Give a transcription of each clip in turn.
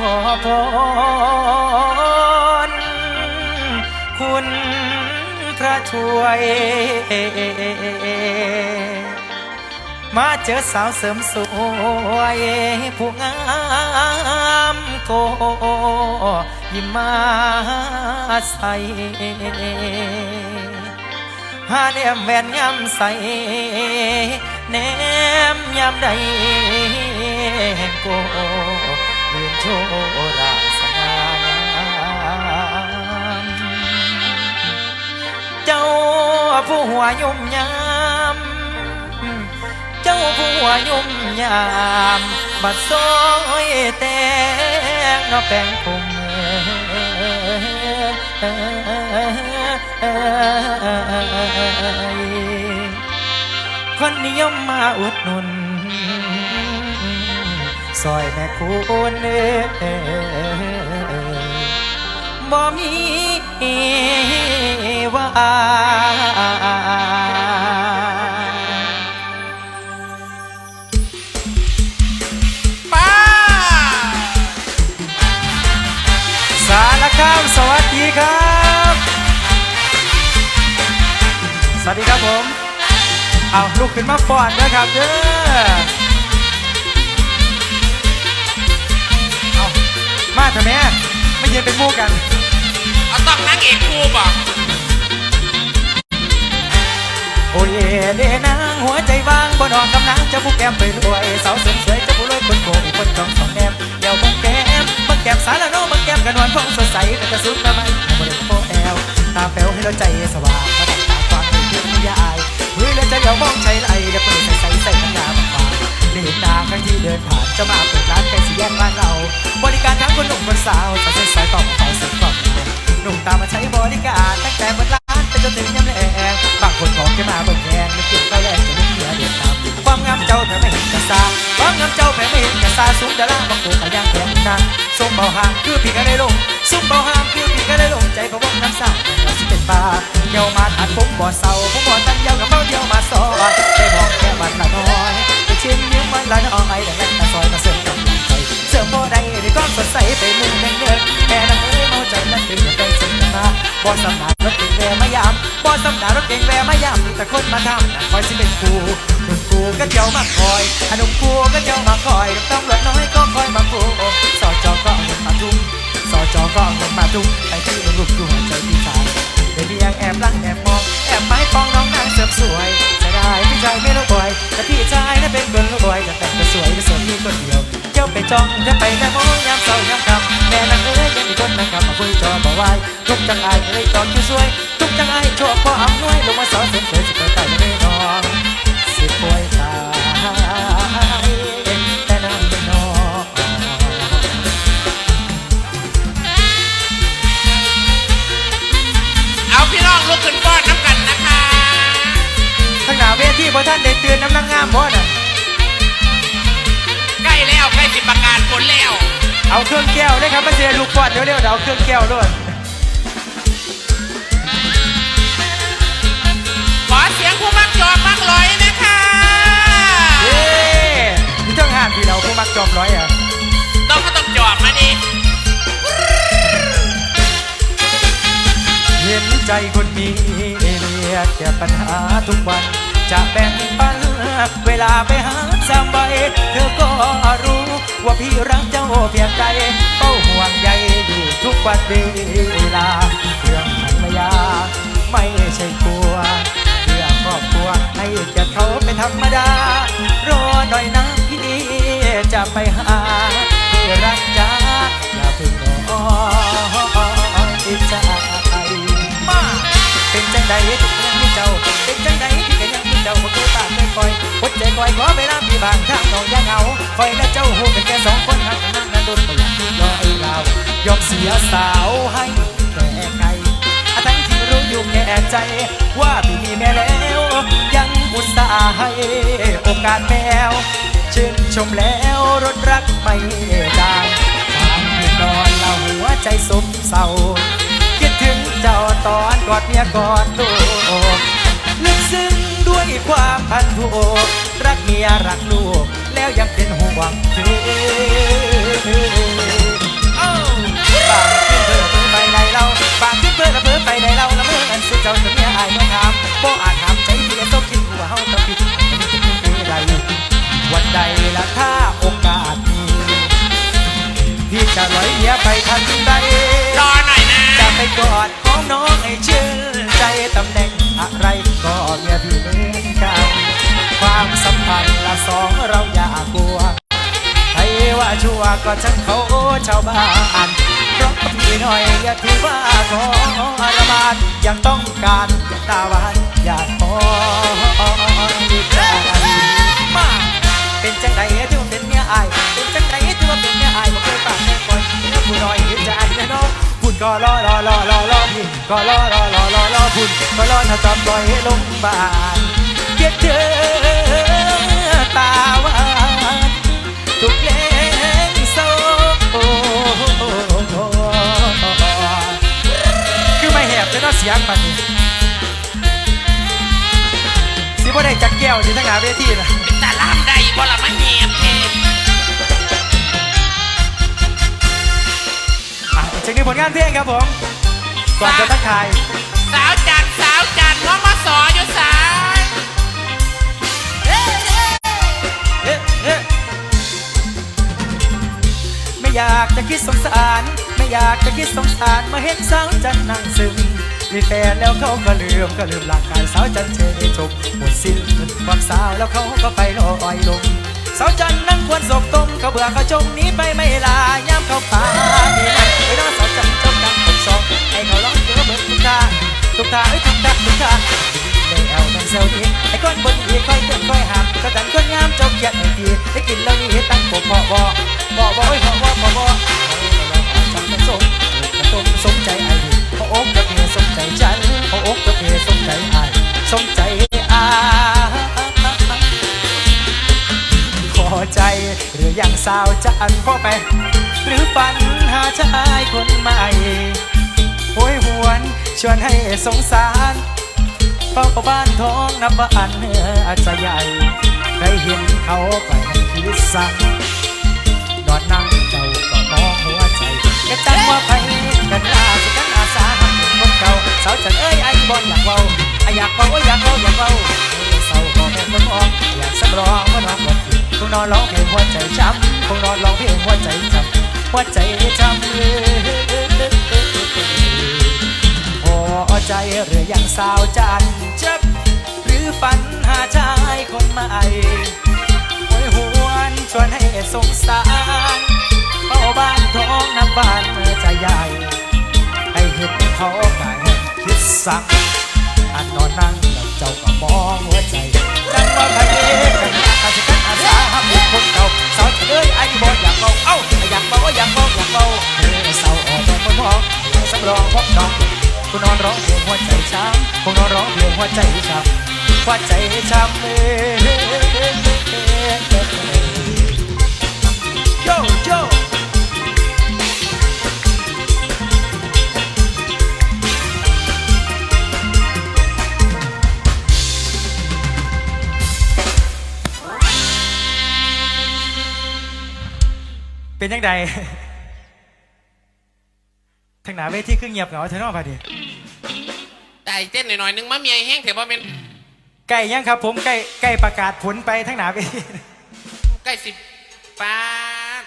ขอพรคุณพระช่วย มาเจอสาวเสริมสวยผู้งามโกยิ้มมาใส่หาแนมแวนยำใส่แนมยำใดโก โชราสงามเจ้าผู้หัวยุ่มยำเจ้าผู้ว่ายุ่มยามบัดซอยแตงเนอแป้งผมคนนิยมมาอุดหนุน ซอยแม่คุณบ่มีว่าป้าสารคามสวัสดีครับ สวัสดีครับผม เอาลุกขึ้นมาฟอนนะครับเด้อ มาเถอะแม่ไม่ยืนเป็นหมู่กัน เอาต้องนางเอกครูบอกโอ้ยเดนางหัวใจว่างบนห้องกำลังจะบุกแก้มไปรวยสาวเสริมสวยจะบุรวยคนโกงคนจองสองแก้มเดี๋ยวบังแก้มบังแก้มสารโนบังแก้มกันนวลพองสดใสแต่จะสุดละมันบริโภคแอลตาแป๋วให้เราใจสว่างมาดับตาความไม่เพียงไม่ยายเฮ้ยแล้วใจเดี๋ยวมองใช้ไรเดี๋ยวเปิดใส่ใส่ใส่น้ำยาบางๆ ได้เห็นนาครั้งที่เดินผ่านจะมาเปิดร้านใกล้สี่แยกบ้านเรา บริการทั้งคนหนุ่มคนสาวสาวสายต่อมาเฝ้าสุดครอบหนุ่มตามมาใช้บริการตั้งแต่เปิดร้านไปจนถึงยามแลงบางคนบอกแค่มาเบิ่งแงไม่เกี่ยวกับแรงจะลุกเหนือเดือดตามความงามเจ้าแผ่ไม่เห็นกระซาความงามเจ้าแผ่ไม่เห็นกระซาสูงดาราบางโกกะย่างแข็งนางทรงเบาหางคือพี่ก็ได้ลงซุ่มเบาหางคือพี่ก็ได้ลงใจเพระวงน้ำสาเรา เป็นปลาเกี่ยวมาถัดผมบ่อเศร้าผมบ่อตั้งเดียวกับเมาเดียวมาซอยได้บอกแค่บันละน้อยไปชิมยิ้มมันละน้อยดังนั้นตาซอยมาเสริมกำลังใจเสริมบ่ได้ได้ความสดใสไปมุมแดงเงินแม่นางเอ้ยเมาใจนั้นถึงจะเป็นสิ่งมาบ่สำนักรถเก่งแวมายามบ่สำนักรถเก่งแวมายามแต่คนมาทำแต่คอยสิเป็นครูหนุ่มกูก็เจ้ามาคอยอะหนุ่มกูก็เจ้ามาคอยตำรวจน้อยก็คอยมาปูสอจอก็เอาเงินมาทุ่มสอจอก็เอาเงินมาทุ่มไอ้ที่รูปดูหัวใจที่สาม อบลังแอบมองแอบไม้ปองน้องนางเสริมสวยจะได้พี่ชายไม่รู้บ่อยแต่พี่ชายนั้นเป็นคนรู้บ่อยจะแต่งก็สวยแต่สวยมีคนเดียวเจ้าไปจ้องจะไปแม่โมยามเศร้ายามกำแม่นางเอ้ยยังมีคนนะครับมาคุยจอบอกไว้ทุกจังไอเอ้ยจองอยู่สวยทุกจังไอโชคพออำนวยลงมาสอนเสริมสวยสิเปิดไตไม่นอนานได้เตือนน้ำนางงามบ่น่ะใกล้แล้วใกล้สิประกาศผลแล้ว เอาเครื่องแก้วเลยครับมาเสียลูกปอดเร็วๆเดี๋ยวเอาเครื่องแก้วด้วยขอเสียงผู้มักจอมักลอยนะคะเย้นี่ต้องห้ามพี่เราผู้มักจอมร้อยอะต้องก็ต้องจอบมาดิเห็นใจคนมีเรียกแก้ปัญหาทุกวัน จะแบ่งปัน เวลาไปหาสามใบเธอก็รู้ว่าพี่รักเจ้าเพียงใจเป้าห่วงใยอยู่ทุกวันเวลาเรื่องภรรยา ไม่ใช่กลัวเรื่องครอบครัวให้เกียรติเขาเป็นธรรมดารอหน่อยนะพี่จะไปหาที่รักจ้าอย่าเพิ่งรออีกใจมาเป็นจังใดที่ก็ยังมีเจ้า จ้าบ่เคยปากเคยคอยหัวใจคอยขอเวลาพี่บางครั้งน้องย่าเหงาคอยและเจ้าหูเป็นแค่สองคนหักนั่งนั้นโดนประหยัดรอไอ้เรายอมเสียสาวให้แก่ไกลอะทั้งที่รู้อยู่แก่ใจ ว่าพี่มีแม่แล้ว ยังอุตส่าห์ให้โอกาสแมวชื่นชมแล้วรถรักไม่จางทางที่นอนเราหัวใจสมเศร้าคิดถึงเจ้าตอนกอดเมียกอดลูกลึกซึ้ง ด้วยความพันผูกรักเมียรักลูก แล้วยังเป็นห่วงเธอ ชั่วก็ช่างเขาชาวบ้านเพราะพี่หน่อยอย่าถือว่าขออารบาดยังต้องการตาหวานอยากขออีกครั้งมาเป็นจังไดที่ว่าเป็นเมียอายเป็นจังไดที่ว่าเป็นเมียอายบ่เคยปากแค่ปล่อยเมียผู้น้อยเห็นใจแน่นอนพุ่นก็รอรอรอรอรอพี่ก็รอรอรอรอรอพุ่นก็รอถ้าจำปล่อยให้ลงบ้านเกลียดเธอตา บ่ได้จักแก้วสิทั้งหาเวทีนะเป็นตาล่ามใดบ่ละมาแหบเทอะอีกจากหนี้ผลงานเพลงครับผม ก่อนจะทักทายสาวจันทร์สาวจันทร์น้องมาสออยู่สายเอ๊ะเอ๊ะไม่อยากจะคิดสงสาร ไม่อยากจะคิดสงสารมาเห็นสาวจันนั่งซึม มีแฟนแล้วเขาก็ลืมก็ลืมร่างกายสาวจันเชยจบหมดสิ้นความสาวแล้วเขาก็ไปลอยลงสาวจันนั่งควรศพต้มเขาเบื่อเขาจมหนี้ไปไม่ลาย้ำเขาป่าดีนะไอ้น้องสาวจันจมดังผมสองให้เขาร้องเจอเบิดทุกทาทุกทาเอ้ยทุกทาทุกทาได้แอลแมงเซลนี้ไอ้ก้อนบนอีค่อยเตือนค่อยหามกระดันคนงามจ้าเกียรติทีได้กินแล้วนี่ตั้งปกบ่บ่บ่บ่เอ้ยบ่บ่บ่บ่ จะอันพ่อไป หรือฝันหาชายคนใหม่โหยหวนชวนให้สงสารเฝ้าบ้านท้องนับว่าอันเนื้ออาจจะใหญ่ได้เห็นเขาไปคิดสั่งนอนนั่งเจ้าก็มองหัวใจก็จังว่าไปกันลาสุกันอาสาหักคนเก่าสาวจันเอ้ยไอ้บอลอยากเว้าไอ้อยากเว้าอยากเว้าอยากเว้าเอ้ยเศร้าก็แม่นคนมองอยากสำรองว่าน้องบ่ผิดคงนอนร้องเพลงหัวใจช้ำ คงนอนร้องเพลงหัวใจช้ำหัวใจช้ำเอ้ยพอใจหรือยังสาวจันจับหรือฝันหาชายคนใหม่หวยหวนชวนให้สงสารเฝ้าบ้านท้องน้ำบ้านเมื่อใจใหญ่ให้เห็นเขากายคิดสักอันนอนนั่งแล้วเจ้าก็มองหัวใจจังว่าใครกัน อาสาหักคนเก่าสาวเอ้ยไอ้บออยากเบาเอ้าอยากเบาอยากเบาอยากเบาเฮ้ยสาวออกมาคนมองสำรองพบน้องกูนอนร้องเพลงหัวใจช้ำกูนอนร้องเพลงหัวใจช้ำหัวใจช้ำเอ้โยโย เป็นยังไงทางหนาเวทีครึ่งเงียบเหงาเธอนอกพอดีได้เต้นหน่อยๆนึงมะเมียแห้งเถอะบ่เป็นใกล้ยังครับ ผมใกล้ใกล้ประกาศผลไปทางหนาเวทีใกล้สิบปาด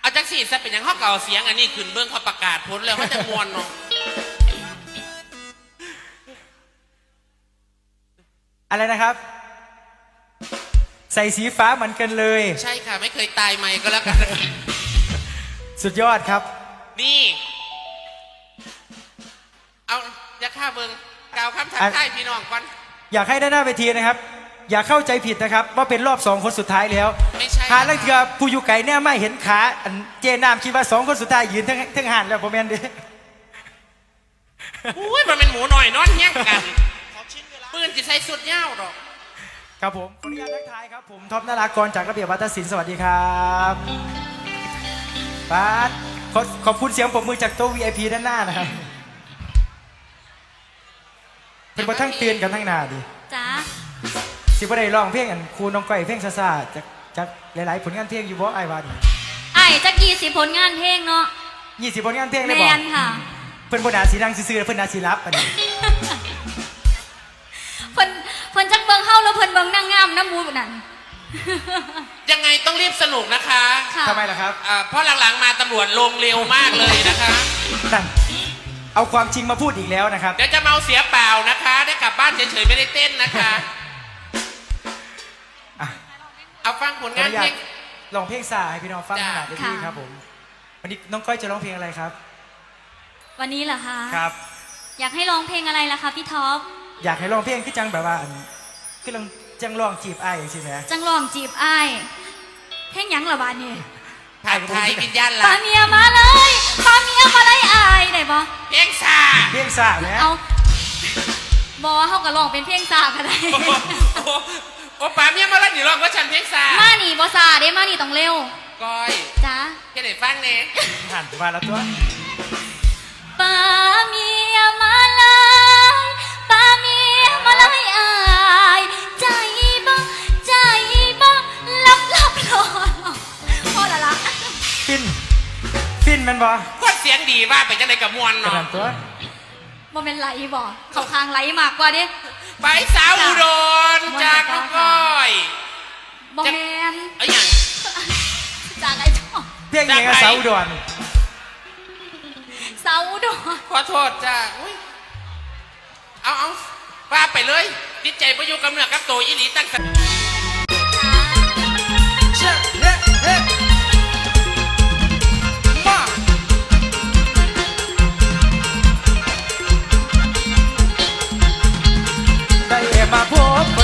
เอาจักสี่ซะเป็นหยังเขาเก่าเสียงอันนี้ขึ้นเบื้องเขาประกาศผลแล้วเขาจะมวนเนาะอะไรนะครับ ใส่สีฟ้าเหมือนกันเลย ใช่ค่ะ ไม่เคยตายใหม่ก็แล้วกัน สุดยอดครับ นี่ เอาอย่าฆ่าเบิงกล่าวคำทักอะทายพี่น้องก่อนอยากให้ด้านหน้าเวทีนะครับ อย่าเข้าใจผิดนะครับ ว่าเป็นรอบสองคนสุดท้ายแล้วไม่ใช่หาลังเถือผู้อยู่ไก่เนี่ยไม่เห็นขาอันเจนามคิดว่าสองคนสุดท้ายยืนทั้งทั้งหันแล้วผมแมนเดิอุ้ยมันเป็นหมูหน่อยนอนแย่งกันปืนจะใส่สุดยาวหรอกครับผมขออนุญาตทักทายครับ ผมท็อปนารากรจากระเบียบวัฒนศิลป์สวัสดีครับ บาสขอขอบคุณเสียงปรบมือจากโต๊ะ VIP ด้านหน้านะครับเป็นบททั้งเตือนกันทั้งหน้าดิจ้าสิบ่ได้ร้องเพลงอันครูน้องก้อยเพลงซาซาจากจากหลายๆผลงานเพลงอยู่บ่ไอ้ายว่าดิไอ้จักยี่สิบผลงานเพลงเนาะยี่สิบผลงานเพลงแมได้บ่นค่ะ เพิ่นบ่น่าสิดังซื่อๆเพิ่นน่าสิรับอันนี้เพิ่นเพิ่นจักเบิ่งเฮาแล้วเพิ่นเบิ่งนางงามน้ำมูกนั่น ยังไงต้องรีบสนุกนะคะค่ะทำไมล่ะครับ อ่าเพราะหลังๆมาตำรวจลงเร็วมากเลยนะคะ นั่นเอาความจริงมาพูดอีกแล้วนะครับ เดี๋ยวจะเมาเสียเปล่านะคะ ได้กลับบ้านเฉยๆไม่ได้เต้นนะคะ อะ เอาฟังผลานขอองนุญาเพลตงลองเพลงสายให้พี่น้องฟังจ้ะขนาดนี้ครับผม วันนี้น้องก้อยจะร้องเพลงอะไรครับ วันนี้เหรอคะครับ อยากให้ร้องเพลงอะไรล่ะคะพี่ท็อป อยากให้ร้องเพลงคือจังแบบว่าอันคือลอง จังร้องจีบไอ้ายอย่างสิแหมจังลองจีบอ้ายเพลงหยังละบาดนี่ผัดไทยวิญญาณหปาลักเมียมาเลยปาเมียมาเลยอายได้บ่เพลงซาเพลงสายไหมเอาบอกว่าเขาก็ร้องเป็นเพลงซาก็ได้โอ้โหโอ้โหโอ้ป๋าเมียมาแล้วหนีร้องก็ฉันเพลงซามานี่บ่ซาเด้มานี่ต้องเร็วก้อยจ้า แค่ไหนฟังเนี่ยหันมาแล้วตัว ปา แมันบ่คนเสียงดีว่าไปจังไดกับมวลกระเนาะดันตัวบ่เป็นไหลบ่เขาคางไหลมากกว่าเด้ไปสาวอุดรจากน้องก้อยบ่แมนเอ้ยอย่างจากไอ้จ้อเพลงยังไงสาวอุดรเสาดอขอโทษจ้าอุ้ยเอาเอาว่าไปเลยจิตใจประยุกับเนื้อกับตัวอีหลีตั้งแต่ มาพบ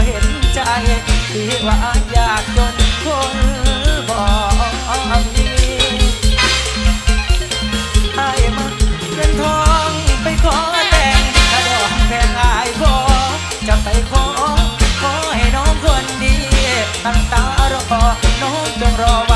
ก็เห็นใจที่ว่าอยากจนคนบอกมีไอ้มาเงินทองไปขอแต่งถ้าดอกแพงอายพอจะไปขอ ขอให้น้องคนดีตั้งตารอน้องจงรอ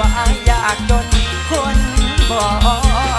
ว่าอยากจนคนบอก